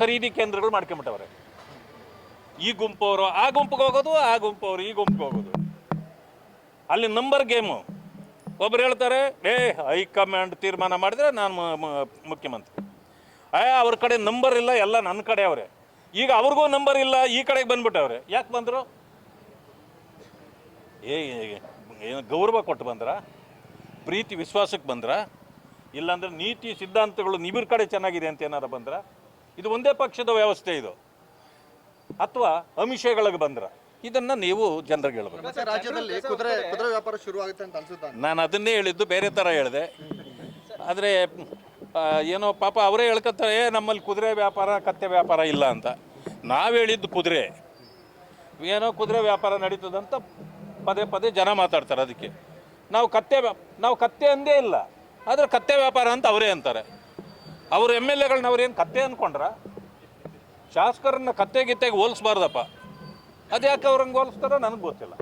ಖರೀದಿ ಕೇಂದ್ರಗಳು ಮಾಡ್ಕೊಂಬಿಟ್ಟವ್ರೆ. ಈ ಗುಂಪವರು ಆ ಗುಂಪಿಗೆ ಹೋಗೋದು, ಆ ಗುಂಪವರು ಈ ಗುಂಪಿಗೆ ಹೋಗೋದು. ಅಲ್ಲಿ ನಂಬರ್ ಗೇಮು ಒಬ್ರು ಹೇಳ್ತಾರೆ, ಏ ಹೈಕಮಾಂಡ್ ತೀರ್ಮಾನ ಮಾಡಿದ್ರೆ ನಾನು ಮುಖ್ಯಮಂತ್ರಿ. ಅಯ್ಯ, ಅವ್ರ ಕಡೆ ನಂಬರ್ ಇಲ್ಲ, ಎಲ್ಲ ನನ್ನ ಕಡೆ ಅವರೇ. ಈಗ ಅವ್ರಿಗೂ ನಂಬರ್ ಇಲ್ಲ, ಈ ಕಡೆಗೆ ಬಂದ್ಬಿಟ್ಟವ್ರೆ. ಯಾಕೆ ಬಂದರು? ಏ ಏನು ಗೌರವ ಕೊಟ್ಟು ಬಂದ್ರ? ಪ್ರೀತಿ ವಿಶ್ವಾಸಕ್ಕೆ ಬಂದ್ರ? ಇಲ್ಲಾಂದ್ರೆ ನೀತಿ, ಸಿದ್ಧಾಂತಗಳು ನಿಬಿರ್ ಕಡೆ ಚೆನ್ನಾಗಿದೆ ಅಂತ ಏನಾರ ಬಂದ್ರ? ಇದು ಒಂದೇ ಪಕ್ಷದ ವ್ಯವಸ್ಥೆ ಇದು. ಅಥವಾ ಅಮಿಷಗಳಿಗೆ ಬಂದ್ರ. ಇದನ್ನ ನೀವು ಜನರಿಗೆ ಹೇಳಬೇಕು. ಮತ್ತೆ ರಾಜ್ಯದಲ್ಲಿ ಕುದುರೆ ಕುದುರೆ ವ್ಯಾಪಾರ ಶುರು ಆಗುತ್ತೆ ಅಂತ ಅನ್ಸುತ್ತಾ? ನಾನು ಅದನ್ನೇ ಹೇಳಿದ್ದು ಬೇರೆ ಥರ ಹೇಳಿದೆ. ಆದರೆ ಏನೋ ಪಾಪ ಅವರೇ ಹೇಳ್ಕೊತಾರೆ "ಏ, ನಮ್ಮಲ್ಲಿ ಕುದುರೆ ವ್ಯಾಪಾರ ಕತ್ತೆ ವ್ಯಾಪಾರ ಇಲ್ಲ ಅಂತ. ನಾವು ಹೇಳಿದ್ದು ಕುದುರೆ. ಏನೋ ಕುದುರೆ ವ್ಯಾಪಾರ ನಡೀತದಂತ ಪದೇ ಪದೇ ಜನ ಮಾತಾಡ್ತಾರೆ ಅದಕ್ಕೆ. ನಾವು ಕತ್ತೆ ನಾವು ಕತ್ತೆ ಅಂದೇ ಇಲ್ಲ. ಆದರೆ ಕತ್ತೆ ವ್ಯಾಪಾರ ಅಂತ ಅವರೇ ಅಂತಾರೆ. ಅವ್ರ ಎಂ ಎಲ್ ಎಗಳನ್ನ ಏನು ಕತ್ತೆ ಅನ್ಕೊಂಡ್ರ? ಶಾಸಕರನ್ನ ಕತ್ತೆ ಗಿತ್ತೆಗೆ ಹೋಲಿಸ್ಬಾರ್ದಪ್ಪ. ಅದ್ಯಾಕೆ ಅವ್ರಂಗೆ ಹೋಲಿಸ್ತಾರೋ ನನಗೆ ಗೊತ್ತಿಲ್ಲ.